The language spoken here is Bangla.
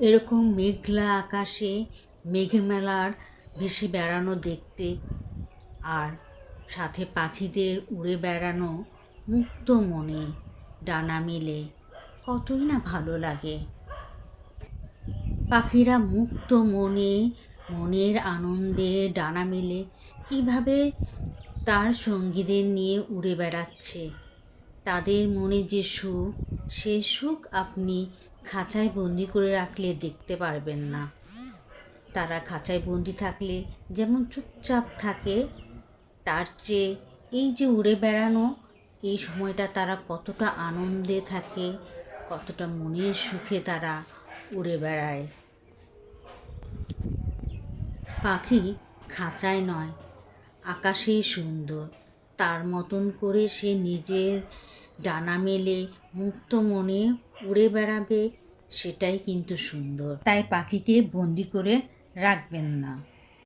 এরকম মেঘলা আকাশে মেঘমেলার ভেসে বেড়ানো দেখতে আর সাথে পাখিদের উড়ে বেড়ানো মুক্ত মনে ডানা মেলে। কতই না ভালো লাগে। পাখিরা মুক্ত মনে, মনের আনন্দে ডানা মেলে কীভাবে তার সঙ্গীদের নিয়ে উড়ে বেড়াচ্ছে। তাদের মনে যে সুখ, সে সুখ আপনি খাঁচায় বন্দি করে রাখলে দেখতে পারবেন না। তারা খাঁচায় বন্দি থাকলে যেমন চুপচাপ থাকে, তার চেয়ে এই যে উড়ে বেড়ানো, এই সময়টা তারা কতটা আনন্দে থাকে, কতটা মনের সুখে তারা উড়ে বেড়ায়। পাখি খাঁচায় নয় আকাশেই সুন্দর। তার মতন করে সে নিজের ডানা মেলে মুক্ত মনে উড়ে বেড়াবে সেটাই কিন্তু সুন্দর। তাই পাখিকে বন্দি করে রাখবেন না।